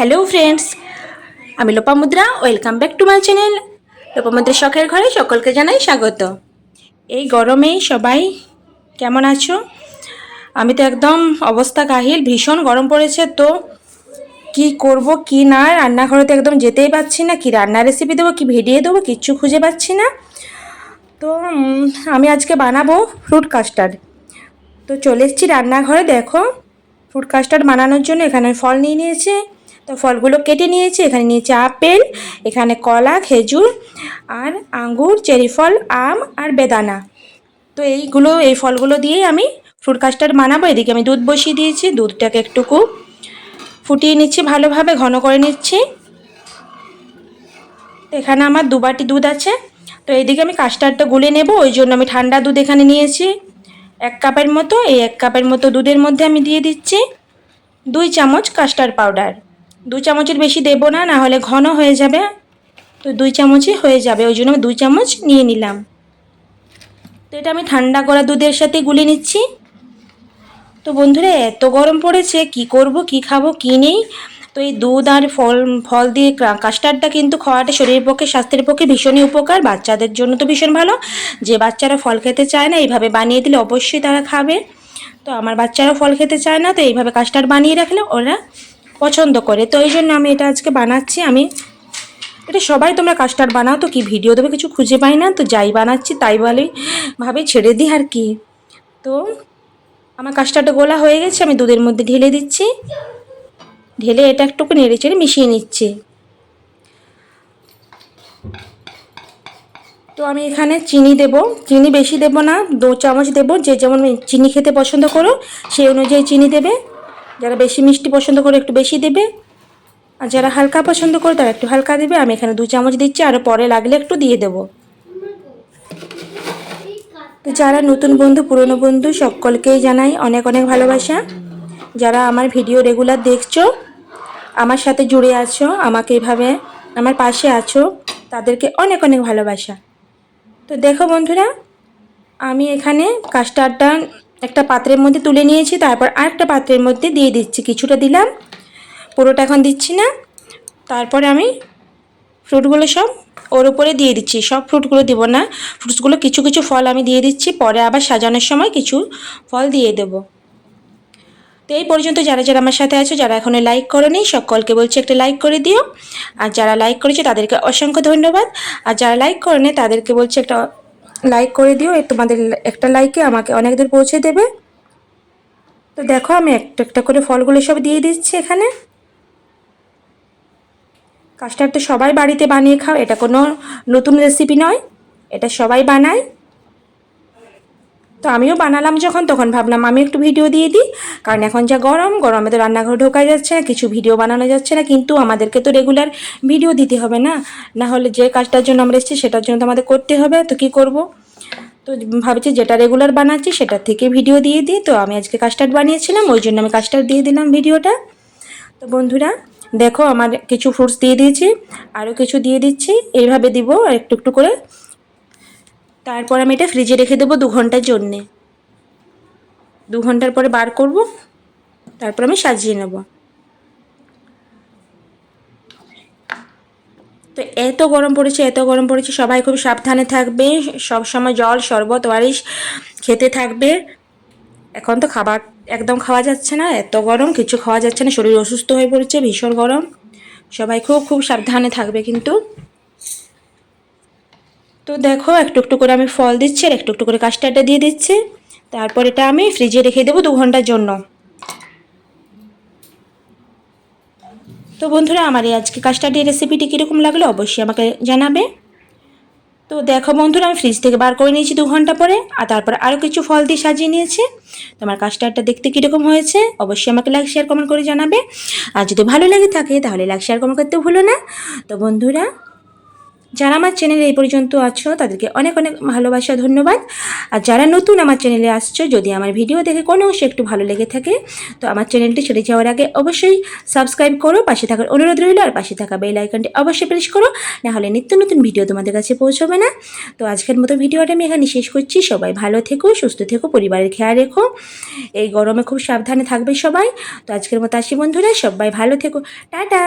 Hello friends আমি Lopamudra welcome back to my channel Lopamudra শখের ঘরে সকলকে জানাই স্বাগত। এই গরমে সবাই কেমন আছো? আমি তো একদম অবস্থা কাহিল, ভীষণ গরম পড়েছে, তো কি করব, কি না, রান্নাঘরে তো একদম যেতেই পাচ্ছি না, কি রান্নার রেসিপি দেবো, কি ভিডিও দেবো, কিচ্ছু খুঁজে পাচ্ছি না। তো আমি আজকে বানাবো ফ্রুট কাস্টার্ড তো চলে এসেছি রান্নাঘরে, দেখো ফ্রুট কাস্টার্ড বানানোর জন্য এখানে ফল নিয়ে নিয়েছি। তো ফলগুলো কেটে নিয়েছি। এখানে নিয়েছি আপেল, এখানে কলা, খেজুর আর আঙ্গুর চেরি ফল আম আর বেদানা। তো এইগুলো, এই ফলগুলো দিয়েই আমি ফ্রুট কাস্টার্ড বানাবো। এদিকে আমি দুধ বসিয়ে দিয়েছি। দুধটাকে একটুকু ফুটিয়ে নিচ্ছি ভালোভাবে, ঘন করে নিচ্ছি। এখানে আমার দু বাটি দুধ আছে। তো এইদিকে আমি কাস্টার্ডটা গুলে নেব। ওই জন্য আমি ঠান্ডা দুধ এখানে নিয়েছি। এক কাপের মতো, এই এক কাপের মতো দুধের মধ্যে আমি দিয়ে দিচ্ছি। দুই চামচ কাস্টার্ড পাউডার দু চামচের বেশি দেবো না না হলে ঘন হয়ে যাবে। তো দুই চামচই হয়ে যাবে, ওই জন্য আমি দুই চামচ নিয়ে নিলাম। তো এটা আমি ঠান্ডা করা দুধের সাথে গুলে নিচ্ছি। তো বন্ধুরা, এত গরম পড়েছে, কি করব, কি খাব, কি নেই? তো এই দুধ আর ফল ফল দিয়ে কাস্টার্ডটা কিন্তু খাওয়াটা শরীরের পক্ষে, স্বাস্থ্যের পক্ষে ভীষণই উপকার। বাচ্চাদের জন্য তো ভীষণ ভালো। যে বাচ্চারা ফল খেতে চায় না, এইভাবে বানিয়ে দিলে অবশ্যই তারা খাবে। তো আমার বাচ্চারা ফল খেতে চায় না, তো এইভাবে কাস্টার্ড বানিয়ে রাখলে ওরা পছন্দ করে। তো এই জন্য আমি এটা আজকে বানাচ্ছি। আমি এটা সবাই তোমরা কাস্টার্ড বানাও তো কি ভিডিও দেবে কিছু খুঁজে পাই না। তো যাই বানাচ্ছি, তাই বলে ভাবে ছেড়ে দিই আর কি। তো আমার কাস্টার্ডটা গোলা হয়ে গেছে, আমি দুধের মধ্যে ঢেলে দিচ্ছি। ঢেলে এটা একটুকু নেড়ে চেড়ে মিশিয়ে নিচ্ছি। তো আমি এখানে চিনি দেব। চিনি বেশি দেব না, দু চামচ দেব। যে যেমন চিনি খেতে পছন্দ করো, সেই অনুযায়ী চিনি দেবে। যারা বেশি মিষ্টি পছন্দ করে একটু বেশি দেবে, আর যারা হালকা পছন্দ করে তারা একটু হালকা দেবে। আমি এখানে দু চামচ দিচ্ছি, আর পরে লাগলে একটু দিয়ে দেবো। তো যারা নতুন বন্ধু, পুরনো বন্ধু, সকলকেই জানাই অনেক অনেক ভালোবাসা। যারা আমার ভিডিও রেগুলার দেখছ, আমার সাথে জুড়ে আছো, আমাকে এভাবে আমার পাশে আছো, তাদেরকে অনেক অনেক ভালোবাসা। তো দেখো বন্ধুরা, আমি এখানে কাস্টার্ডটা একটা পাত্রের মধ্যে তুলে নিয়েছি, তারপর আরেকটা পাত্রের মধ্যে দিয়ে দিচ্ছি, কিছুটা দিলাম। পুরোটা এখন দিচ্ছি না। তারপরে আমি ফ্রুটগুলো সব ওর উপরে দিয়ে দিচ্ছি। সব ফ্রুটগুলো দিব না। ফ্রুটসগুলো কিছু কিছু ফল আমি দিয়ে দিচ্ছি, পরে আবার সাজানোর সময় কিছু ফল দিয়ে দেব। তো এই পর্যন্ত যারা যারা আমার সাথে আছো, যারা এখনও লাইক করোনি, সকলকে বলছি একটা লাইক করে দিও। আর যারা লাইক করেছে, তাদেরকে অসংখ্য ধন্যবাদ। আর যারা লাইক করেনি, তাদেরকে বলছি একটা লাইক করে দিও তোমাদের একটা লাইকে আমাকে অনেক দূর পৌঁছে দেবে। তো দেখো, আমি একটা একটা করে ফলগুলো সব দিয়ে দিচ্ছি এখানে। কাস্টার্ডটা সবাই বাড়িতে বানিয়ে খাও, এটা কোনো নতুন রেসিপি নয়, এটা সবাই বানায়। তো আমিও বানালাম যখন, তখন ভাবলাম আমি একটু ভিডিও দিয়ে দিই। কারণ এখন যা গরম, গরমে তো রান্নাঘর ঢোকা যাচ্ছে না, কিছু ভিডিও বানানো যাচ্ছে না, কিন্তু আমাদেরকে তো রেগুলার ভিডিও দিতে হবে না। না হলে যে কাজটার জন্য আমরা এসেছি, সেটার জন্য তো আমাদের করতে হবে, তো কি করব? তো ভাবছি যেটা রেগুলার বানাচ্ছি সেটার থেকে ভিডিও দিয়ে দিই। তো আমি আজকে কাস্টার্ড বানিয়েছিলাম, ওই জন্য আমি কাস্টার্ড দিয়ে দিলাম ভিডিওটা তো বন্ধুরা, দেখো আমার কিছু ফ্রুটস দিয়ে দিয়েছি, আরও কিছু দিয়ে দিচ্ছি, এইভাবে দিব একটু একটু করে। তারপর আমি এটা ফ্রিজে রেখে দেবো দু ঘণ্টার জন্যে। দু ঘণ্টার পরে বার করব, তারপর আমি সাজিয়ে নেব। তো এত গরম পড়েছে, এত গরম পড়েছে, সবাই খুব সাবধানে থাকবে, সব সময় জল, শরবত, ওয়ারিশ খেতে থাকবে। এখন তো খাবার একদম খাওয়া যাচ্ছে না, এত গরম, কিছু খাওয়া যাচ্ছে না, শরীর অসুস্থ হয়ে পড়েছে, ভীষণ গরম। সবাই খুব খুব সাবধানে থাকবে কিন্তু। তো দেখো একটু একটু করে আমি ফল দিচ্ছি আর একটু একটু করে কাস্টার্ডটা দিয়ে দিচ্ছি। তারপর এটা আমি ফ্রিজে রেখে দেবো দু ঘণ্টার জন্য। তো বন্ধুরা, আমার এই আজকে কাস্টার্ডের রেসিপিটি কীরকম লাগল অবশ্যই আমাকে জানাবে। তো দেখো বন্ধুরা, আমি ফ্রিজ থেকে বার করে নিয়েছি দু ঘণ্টা পরে আর তারপর আরও কিছু ফল দিয়ে সাজিয়ে নিয়েছি। তোমার কাস্টার্ডটা দেখতে কীরকম হয়েছে অবশ্যই আমাকে লাইক শেয়ার কমেন্ট করে জানাবে। আর যদি ভালো লাগে থাকে তাহলে লাইক শেয়ার কমেন্ট করতে ভুলো না। তো বন্ধুরা যারা আমার চ্যানেলে এই পর্যন্ত আছো, তাদেরকে অনেক অনেক ভালোবাসা, ধন্যবাদ। আর যারা নতুন আমার চ্যানেলে আসছো, যদি আমার ভিডিও দেখে কোনো অংশে একটু ভালো লেগে থাকে, তো আমার চ্যানেলটি ছেড়ে যাওয়ার আগে অবশ্যই সাবস্ক্রাইব করো, পাশে থাকার অনুরোধ রইল, আর পাশে থাকা বেল আইকনটি অবশ্যই প্রেস করো, নাহলে নিত্য নতুন ভিডিও তোমাদের কাছে পৌঁছবে না। তো আজকের মতো ভিডিওটা আমি এখানে শেষ করছি। সবাই ভালো থেকো, সুস্থ থেকো, পরিবারের খেয়াল রেখো। এই গরমে খুব সাবধানে থাকবে সবাই। তো আজকের মতো আসি বন্ধুরা, সবাই ভালো থেকো। টাটা!